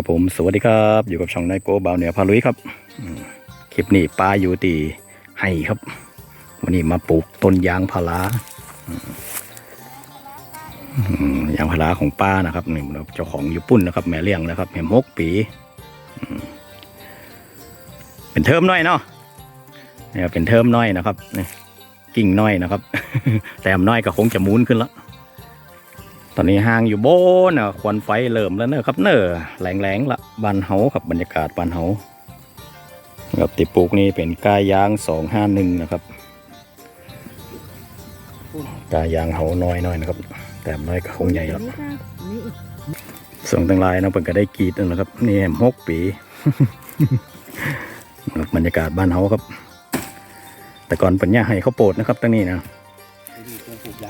ครับผมสวัสดีครับ อยู่กับช่องนายโกบ่าวเหนือพาลุยครับคลิปนี้ปลาอยู่ตีไห้ครับ วันนี้มาปลูกต้นยางพาราอยางพาราของป้านะครับนี่เจ้าของอยู่ปุ่นนะครับ แม่เลี้ยงนะครับเห็มหกปีเป็นเทอมน้อยเนาะเนี่ยเป็นเทอมน้อยนะครับนี่กิ่งน้อยนะครับ แต้มน้อยก็คงจะหมุนขึ้นแล้ว ตอนนี้ห้างอยู่โบนอะควันไฟเริ่มแล้วเนอะครับเนอะแรงๆละบานเฮาครับบรรยากาศบานเฮาครับติปลูกนี่เป็นกายยางสองห้าหนึ่งนะครับกายยางเฮาน้อยๆนะครับ แต่น้อยก็คงใหญ่แล้วส่งตั้งลายนะเพิ่นก็ได้กีดนั่นแหละครับ นี่แหมหกปีบรรยากาศบ้านเฮาครับ แต่ก่อนปัญญาให้เขาโปรดนะครับตั้งนี้นะ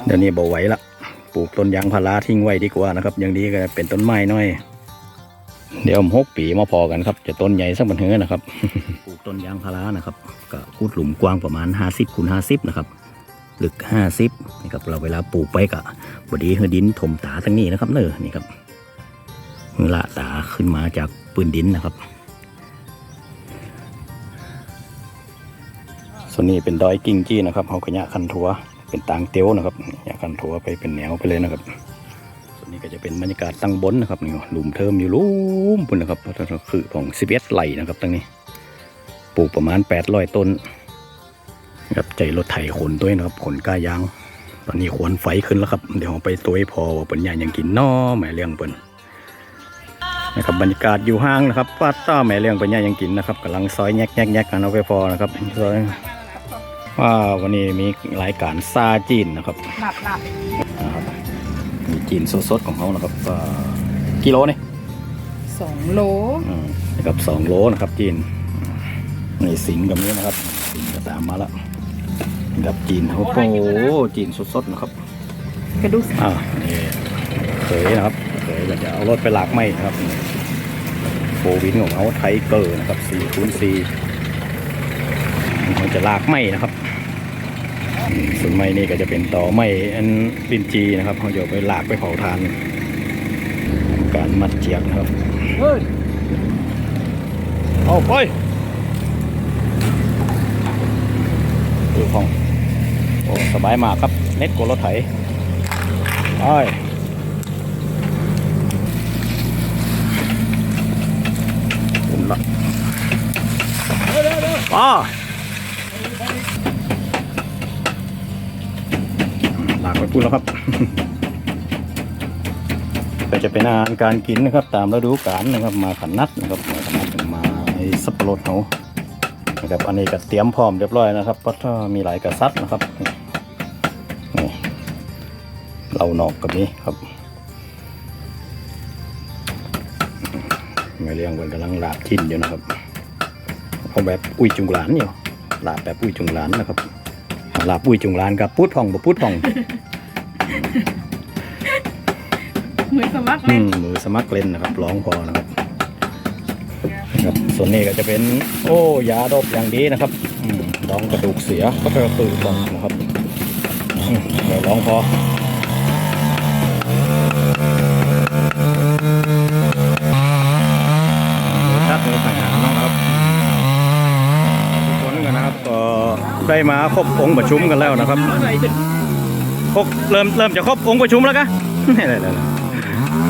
เดี๋ยวนี้บ่ไหวละ ปลูกต้นยางพาราทิ้งไว้ดีกว่านะครับ อย่างดีก็เป็นต้นไม้น้อย เดี๋ยวผมหกปีมาพอกันครับ จะต้นใหญ่สักบันเฮือนะครับ ปลูกต้นยางพารานะครับก็ขุดหลุมกว้างประมาณ 50คูณ50 นะครับลึก 50นี่ครับเราเวลาปลูกไปก็บดีเฮือดินถมตาทั้งนี้นะครับเนอนี่ครับละตาขึ้นมาจากปืนดินนะครับ ส่วนนี้เป็นดอยกิ่งจี้นะครับเขาขยะคันทัว เป็นตางเตียวนะครับอยากกันทัวไปเป็นแนวไปเลยนะครับ ส่วนนี้ก็จะเป็นบรรยากาศตั้งบนนะครับนี่หลุมเทิมอยู่ลุ่มปุ่นนะครับคือของสิบเอ็ดไหลนะครับตั้งนี้ปลูกประมาณแปดร้อยต้นครับใจรถไถขนตัวนี้นะครับขนก้ายาง ตอนนี้ขวนไฟขึ้นแล้วครับ เดี๋ยวไปตัวให้พอว่าเป็นใหญ่ยังกินน้อแม่เลี้ยงเปิ้นนะครับบรรยากาศอยู่ห้างนะครับป้าต้าแม่เลี้ยงเป็นใหญ่ยังกินนะครับกำลังซอยแยกแยกแยกกันเอาไปพอนะครับซอย ว่าวันนี้มีรายการซาจีนนะครับหลับหลับนะครับมีจีนสดๆของเขานะครับก็กิโลนี่สองโลอืมนะครับสองโลนะครับจีนนี่สิงกับนี้นะครับสิงก็ตามมาแล้วกับจีนโอ้โหจีนสดๆนะครับกระดูกอ่านี่เคยนะครับเคยก็จะเอารถไปลากไม้นะครับโฟวินของเขาไทเกอร์นะครับ4คูณ4เขาจะลากไม้นะครับ ส่วนไม้นี่ก็จะเป็นต่อไม้อันลินจีนะครับเขาจะเอาไปลากไปเผาทาน การมัดเจียกนะครับเฮ้ยเอาไปดูห้องโอ้สบายมากครับ เน็ตกว่ารถไถไปอุ่นละป้าหลาก ไปพูดแล้วครับก็จะเป็นอาหารการกินนะครับ ตามฤดูกาลนะครับ มาขันนัดนะครับมาขันนัดมาสับปะรดเขานะครับอันนี้ก็เตรียมพร้อมเรียบร้อยนะครับเพราะถ้ามีหลายกระซัดนะครับนี่เราหนอกกับนี้ครับไม่เลี้ยงกันกำลังลาบชิ้นอยู่นะครับเอาแบบอุ้ยจุงหลานอยู่ลาบแบบอุ้ยจุงหลานนะครับลาบอุ้ยจุงหลานกับปุ้ดผ่องกับปุ้ดผ่อง มือสมัครอืเล่นมือสมัครเล่นนะครับร้องพอนะครับครับ ส่วนนี้ก็จะเป็น โอ้ยาดบอย่างดีนะครับอืมร้องกระดูกเสียก็กระตือตองนะครับอืมเดี๋ยวร้องพอชัดเลยต่างหากน้องครับทุกคนกันนะครับก็ได้มาครบองค์ประชุมกันแล้วนะครับ ครบเริ่มเริ่มจะครบองค์ประชุมแล้วกะ นี่เลย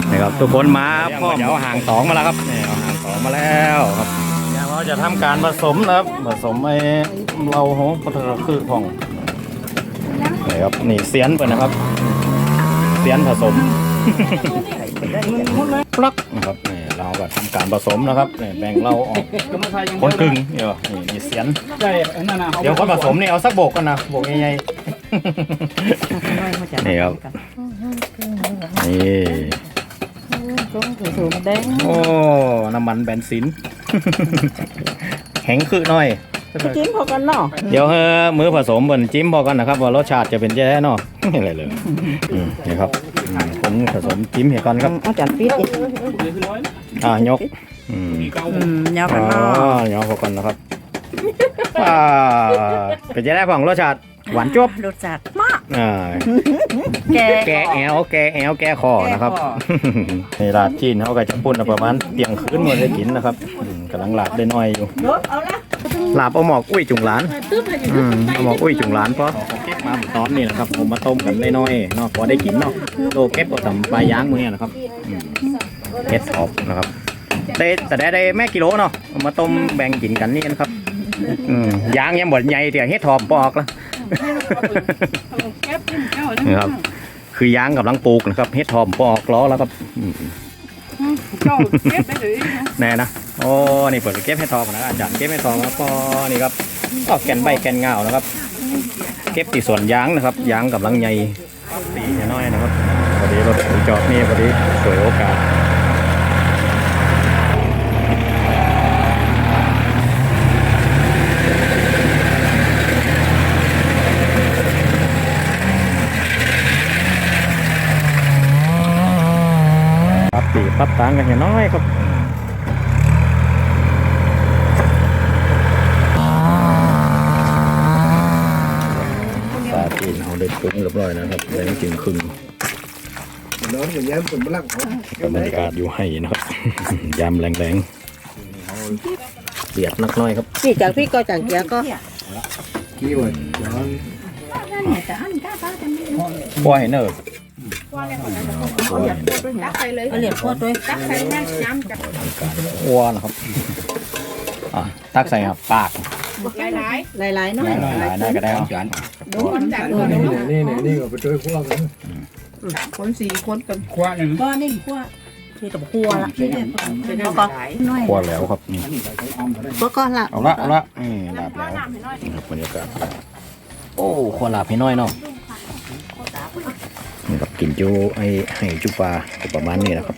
เลยนี่ครับทุกคนมาพร้อมเอาห่างสองมาแล้วครับนี่เอาห่างสองมาแล้วครับเดี๋ยวเราจะทำการผสมนะครับผสมไอ้เราของพัฒนาคือของนี่ครับนี่เสียนเปิดนะครับ เสียนผสมปลักนะครับนี่เราก็ทำการผสมนะครับนี่แบ่งเราออกคนกึ่งเดี๋ยวนี่นี่เสียนใช่นั่นน่ะเดี๋ยวคนผสมนี่เอาสักโบกกันนะโบกใหญ่ๆนี่ครับนี่ ก็ถือสูงแดงโอ้ น้ำมันแบนซิน แข็งคือหน่อย จิ้มพอกันเนาะ เดี๋ยวเฮ้อมือผสมบนจิ้มพอกันนะครับ ว่ารสชาติจะเป็นแย่เนาะอะไรเลยอืมนี่ครับอืมผมผสมจิ้มเห็นก่อนครับเอาจานปิดอีกอ่ายกอืมอืมยาวอ๋กันอเนาะยกพอกันนะครับอ่าเป็นจะได้ของรสชาติหวานจุ๊บรสจัดมาก อ่าแกแกแอลแกแอลแกคอนะครับแก้คอในร้านจีนเขาก็จะปุ่นเอาประมาณเตียงคืนมาได้กินนะครับอืมกำลังหลาบได้น้อยอยู่รถเอาละหลาบเอาหมอกอุ้ยจุงหลานอืมเอาหมอกอุ้ยจุงหลานเพราะเก็บมาตอนนี้นะครับผมมาต้มกันได้น้อยเนาะพอได้กินเนาะโลเก็บเอาทำปลาย่างมือเนี่ยนะครับอืมเฮ็ดออกนะครับได้แต่ได้ได้แม่กิโลเนาะเอามาต้มแบ่งกินกันนี่นะครับอืมย่างยังหมดใหญ่เดี๋ยวเฮ็ดทอมปอกแล้ว นะครับ คือยางกำลังปลูกนะครับเฮ็ดทอมปอกล้อแล้วครับอืมเจ้าเก็บไปเลยนะแน่นะโอ้นี่เปิดไปเก็บเฮ็ดทอมนะอาจารย์เก็บเฮ็ดทอมครับพอนี่ครับก็แกนใบแกนเงานะครับ เก็บที่สวนยางนะครับยางกำลังใหญ่สีน้อยนะครับพอดีรถถึงจอดนี่พอดีสวยโอกาส ปรับปีปรับต่างกันอย่างน้อยครับปลาจีนเขาได้ปรุงเรียบร้อยนะครับแรงจริงครึ่งน้องอย่างเงี้ยผมมาลังเขาบรรยากาศอยู่ให้นะครับยามแรงๆเสียดนักน้อยครับพี่จากพี่ก็จากเกียก็กี่วันย้อนปล่อยเนอะ ตักไปเลยเอาเหรียญพวดด้วยตักไปนั่นย้ำจับวัวนะครับอะตักใส่ครับปากหลายหลายๆหน่อยหลายๆได้ก็ได้ครับๆดูคนจัดนี่ดูนี่นี่นี่ก็ไปช่วยพวกนั้นคนสี่คนกันคว้าหนึ่งก็นี่ขั้วนี่กับขั้วละเป็นแล้วก็ก็น้อยวัวแล้วครับนี่ก็ก็ละเอาละเอาละนี่ลาบแล้วนี่ครับบรรยากาศโอ้ขวลาบให้น้อยเนาะ นี่ครับกินจูไอให้จูปลาประมาณนี้นะครับ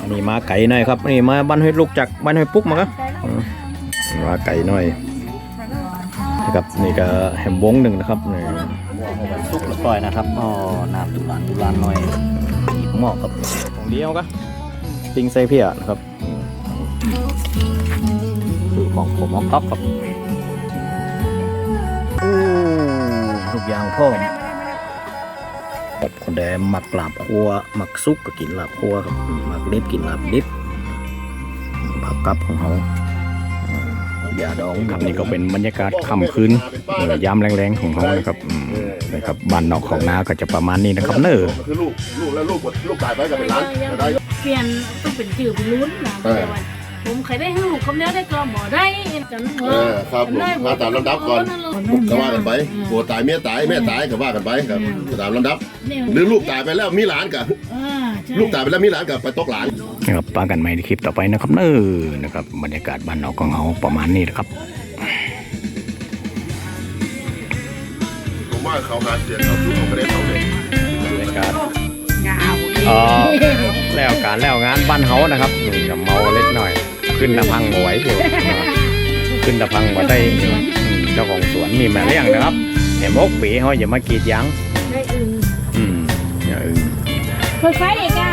อันนี้มาไก่หน่อยครับนี่มาบ้านห้วยลูกจากบ้านห้วยปุ๊กมาครับมาไก่หน่อยนะครับนี่ก็แฮมบงหนึ่งนะครับนี่ซุกเรียบร้อยนะครับอ๋อน้ำตุลานตุลานหน่อยหม้อครับของเดียวก็ปิ้งใส่เพียนะครับอืมคือของผมเอาครับครับอู้ทุกอย่างพร้อ มแบบคนแดงหมักลาบครัวหมักซุกก็กินลาบครัวครับอืมหมักดิบกินลาบดิบอืมผักกับของเขาอืมยาดองครับนี่ก็เป็นบรรยากาศค่ำคืนเอ่อยามแรงๆของเขานะครับอืมนะครับบ้านนอกของนาก็จะประมาณนี้นะครับเนอคือลูกลูกแล้วลูกหมดลูกตายไปก็เป็นล้านก็ได้เปลี่ยนต้องเป็นจื่อเป็นลุ้นนะเออแต่ว่า ผมเคยได้ให้ลูกคำนี้ได้ก็หมอได้จันเออครับผมมาตามลำดับก่อนก็ว่ากันไปผัวตายเมียตายแม่ตายก็ว่ากันไปครับตามลำดับ หรือลูกตายไปแล้วมีหลานกับลูกตายไปแล้วมีหลานกับไปตกหลานนะครับปากันใหม่ในคลิปต่อไปนะครับเนอนะครับบรรยากาศบ้านนอกของเขาประมาณนี้นะครับผมว่าเขาหาเสียงเขาทุกของประเทศเขาเลยบรรยากาศยาวเอ่อแล้วการแล้วงานบ้านเฮานะครับนี่กับเมาเล็กหน่อย ขึ้นตะพังบ่ไหวอยู่นะครับขึ้นตะพังบ่ได้อืมเจ้าของสวนมีแม่เลี้ยงนะครับเห็นมกปีเฮาอย่ามากรีดยางได้อึงอืมอย่าอึ้งเปิดไฟอีกอะ